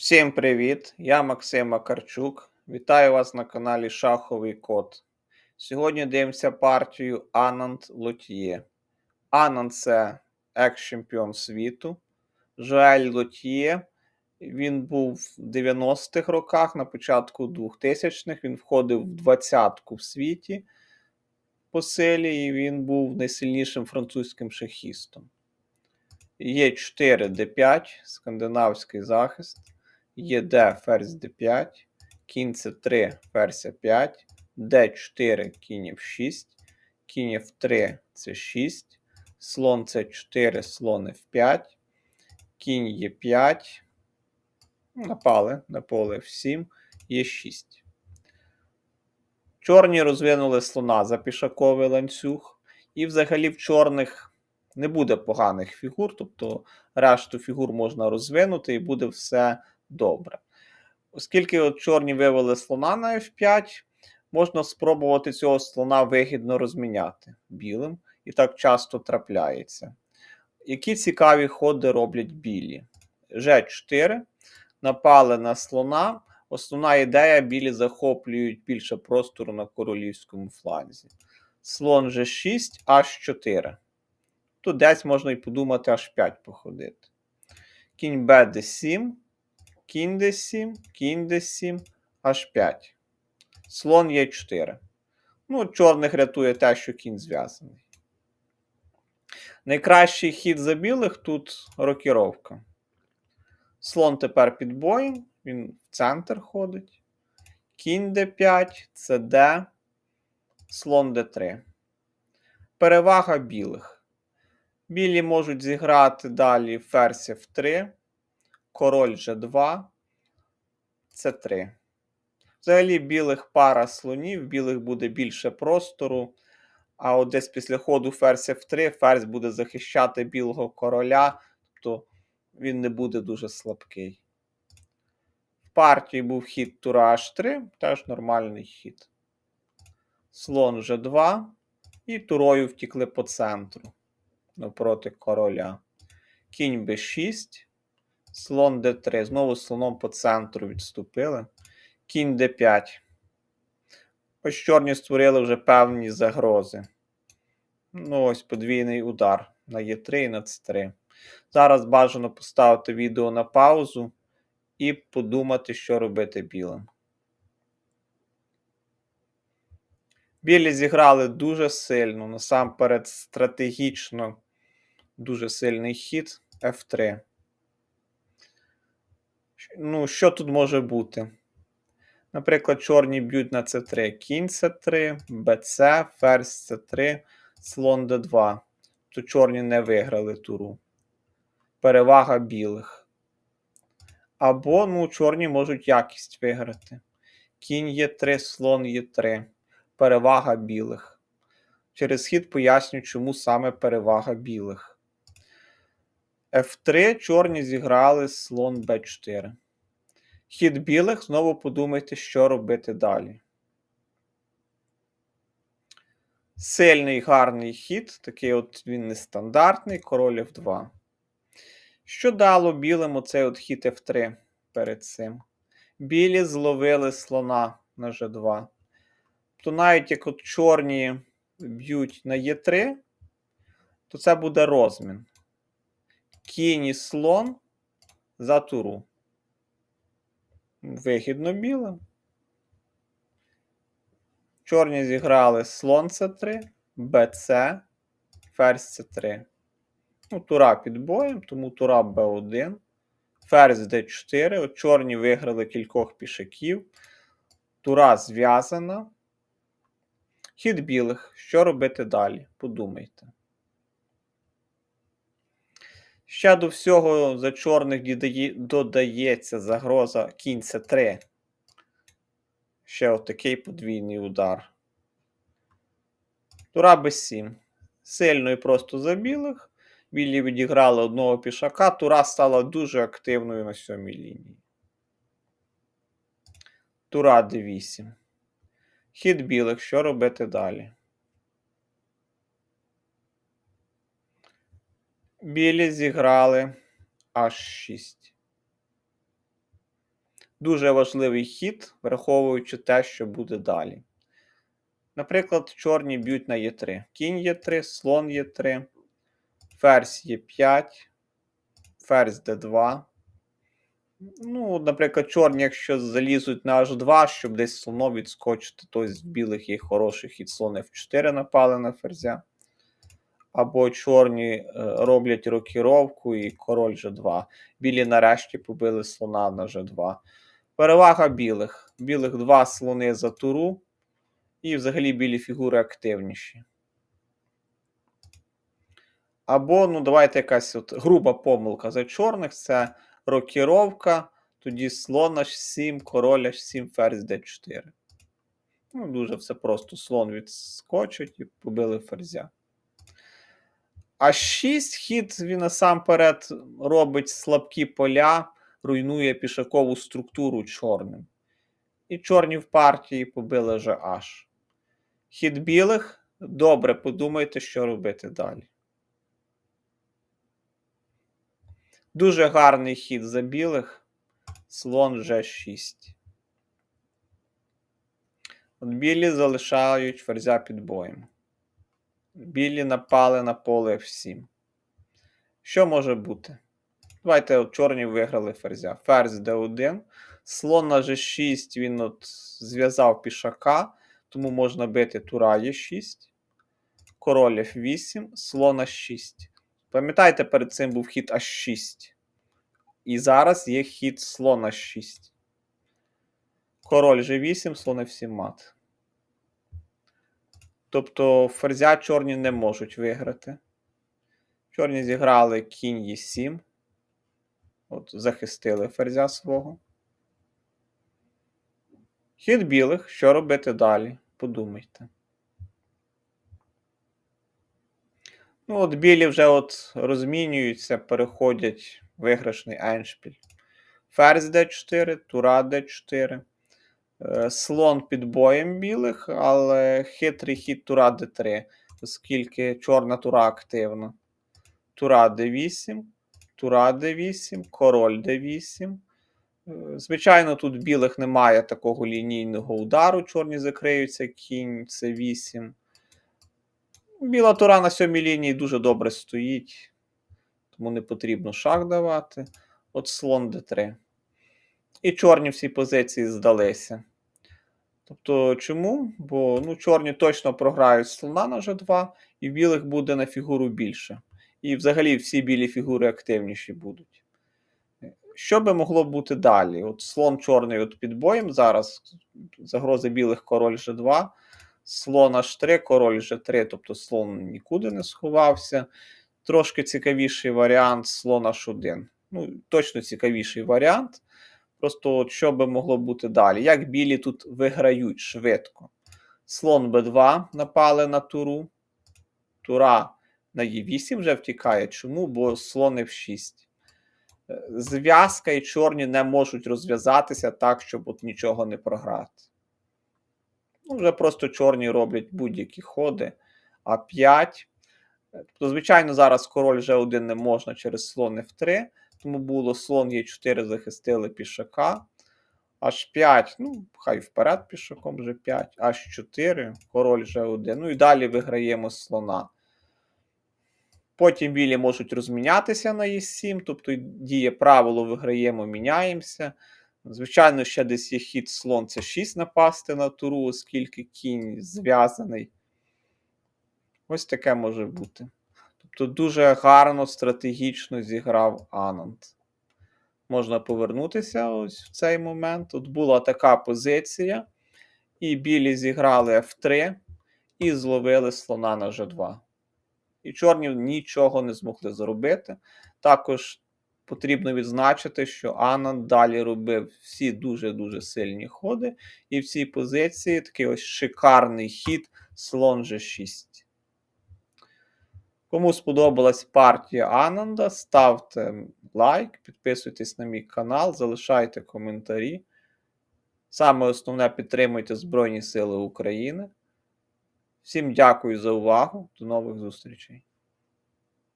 Всім привіт! Я Максим Макарчук. Вітаю вас на каналі Шаховий Код. Сьогодні дивимося партію Ананд Лотьє. Ананд це екс-чемпіон світу. Жоель Лотьє. Він був в 90-х роках, на початку 2000-х. Він входив в двадцятку в світі по силі, і він був найсильнішим французьким шахістом. Є 4 d5, скандинавський захист. Є Д ферзь d5, кінь c3, ферзь 5, d4, кінь f6, кінь f3, c6, слон c4, слон f5, кінь e5, напали на поле f7, e6. Чорні розвинули слона за пішаковий ланцюг, і взагалі в чорних не буде поганих фігур, тобто решту фігур можна розвинути і буде все добре. Оскільки от чорні вивели слона на F5, можна спробувати цього слона вигідно розміняти білим, і так часто трапляється. Які цікаві ходи роблять білі? G4. Напали на слона. Основна ідея: білі захоплюють більше простору на королівському фланзі. Слон G6, H4. Тут десь можна і подумати H5 походити. Кінь B D7 кінь d7, кінь d7, h5. Слон Е4. Ну, чорних рятує те, що кінь зв'язаний. Найкращий хід за білих тут рокіровка. Слон тепер під боєм, він в центр ходить. Кінь d5, це d, слон d3. Перевага білих. Білі можуть зіграти далі ферзь f3 король G2, С3. Взагалі, білих пара слонів, білих буде більше простору. А от десь після ходу ферзь F3, ферзь буде захищати білого короля, тобто він не буде дуже слабкий. В партії був хід тура H3, теж нормальний хід. Слон G2. І турою втікли по центру навпроти короля. Кінь b6. Слон d3. Знову слоном по центру відступили. Кінь d5. Ось чорні створили вже певні загрози. Ну, ось подвійний удар на Е3 і на С3. Зараз бажано поставити відео на паузу і подумати, що робити білим. Білі зіграли дуже сильно, насамперед стратегічно дуже сильний хід F3 ну, що тут може бути? Наприклад, чорні б'ють на С3, кінь С3, БЦ, ферзь С3, слон Д2. То чорні не виграли туру. Перевага білих. Або, ну, чорні можуть якість виграти. Кінь Е3, слон Е3. Перевага білих. Через хід поясню, чому саме перевага білих. F3 чорні зіграли слон b4. Хід білих, знову подумайте, що робити далі. Сильний гарний хід, такий от він нестандартний, король F2. Що дало білим оцей от хід F3 перед цим? Білі зловили слона на G2. То навіть як от чорні б'ють на Е3, то це буде розмін кінь і слон за туру. Вигідно білим. Чорні зіграли слон С3, БЦ, ферзь С3. Ну, Тура під боєм, тому тура Б1. Ферзь Д4. От Чорні виграли кількох пішаків. Тура зв'язана. Хід білих. Що робити далі? Подумайте. Ще до всього за чорних додається загроза кінь c 3 Ще отакий подвійний удар. Тура b7. Сильно і просто за білих. Білі відіграли одного пішака. Тура стала дуже активною на сьомій лінії. Тура d8. Хід білих. Що робити далі? Білі зіграли аж 6. Дуже важливий хід, враховуючи те, що буде далі. Наприклад, чорні б'ють на Е3. Кінь Е3, слон Е3, ферзь Е5, ферзь Д2. Ну, наприклад, чорні, якщо залізуть на H2, щоб десь слоно відскочити, то з білих є хороший хід слон F4 напали на ферзя. Або чорні е, роблять рокіровку і король G2. Білі нарешті побили слона на G2. Перевага білих. Білих два слони за туру. І взагалі білі фігури активніші. Або, ну, давайте якась от груба помилка за чорних це рокіровка, тоді слон H7, король H7, ферзь D4. Ну, дуже все просто. Слон відскочить і побили ферзя. А 6 хід він насамперед робить слабкі поля, руйнує пішакову структуру чорним. І чорні в партії побили GH. Хід білих. Добре, подумайте, що робити далі. Дуже гарний хід за білих. Слон G6. От білі залишають ферзя під боєм. Білі напали на поле F7. Що може бути? Давайте от чорні виграли ферзя. Ферзь D1. Слон на G6 він от зв'язав пішака, тому можна бити тура Е6. Король F8, слон H6. Пам'ятаєте, перед цим був хід H6. І зараз є хід слон H6. Король G8, слон F7 мат. Тобто ферзя чорні не можуть виграти. Чорні зіграли кінь Е7. От, захистили ферзя свого. Хід білих. Що робити далі? Подумайте. Ну, от білі вже от розмінюються, переходять виграшний еншпіль. Ферзь d4, тура d4. Е, Слон під боєм білих, але хитрий хід тура d3, оскільки чорна тура активна. Тура d8, тура d8, король d8. Е, Звичайно, тут білих немає такого лінійного удару. Чорні закриються, кінь c8. Біла тура на сьомій лінії дуже добре стоїть, тому не потрібно шах давати. От слон d3. І чорні всі позиції здалися. Тобто, чому? Бо ну, чорні точно програють слона на G2, і білих буде на фігуру більше. І взагалі всі білі фігури активніші будуть. Що би могло бути далі? От слон чорний от під боєм зараз. Загроза білих король G2. Слон H3, король G3, тобто слон нікуди не сховався. Трошки цікавіший варіант слон H1. Ну, точно цікавіший варіант. Просто от що би могло бути далі? Як білі тут виграють швидко? Слон Б2 напали на туру. Тура на Е8 вже втікає. Чому? Бо слон F6. Е, Зв'язка і чорні не можуть розв'язатися так, щоб от нічого не програти. Ну, вже просто чорні роблять будь-які ходи. А5. Тобто, звичайно, зараз король G1 не можна через слон F3. Тому було слон Е4 захистили пішака. H5, ну, хай вперед пішаком G5, H4, король G1. Ну і далі виграємо слона. Потім білі можуть розмінятися на Е7, тобто діє правило, виграємо, міняємося. Звичайно, ще десь є хід слон це 6 напасти на туру, оскільки кінь зв'язаний. Ось таке може бути. Тобто дуже гарно, стратегічно зіграв Ананд. Можна повернутися ось в цей момент. Тут була така позиція. І білі зіграли F3 і зловили слона на G2. І чорні нічого не змогли зробити. Також потрібно відзначити, що Ананд далі робив всі дуже-дуже сильні ходи. І в цій позиції такий ось шикарний хід слон G6. Кому сподобалась партія Ананда, ставте лайк, підписуйтесь на мій канал, залишайте коментарі. Саме основне підтримуйте Збройні Сили України. Всім дякую за увагу. До нових зустрічей!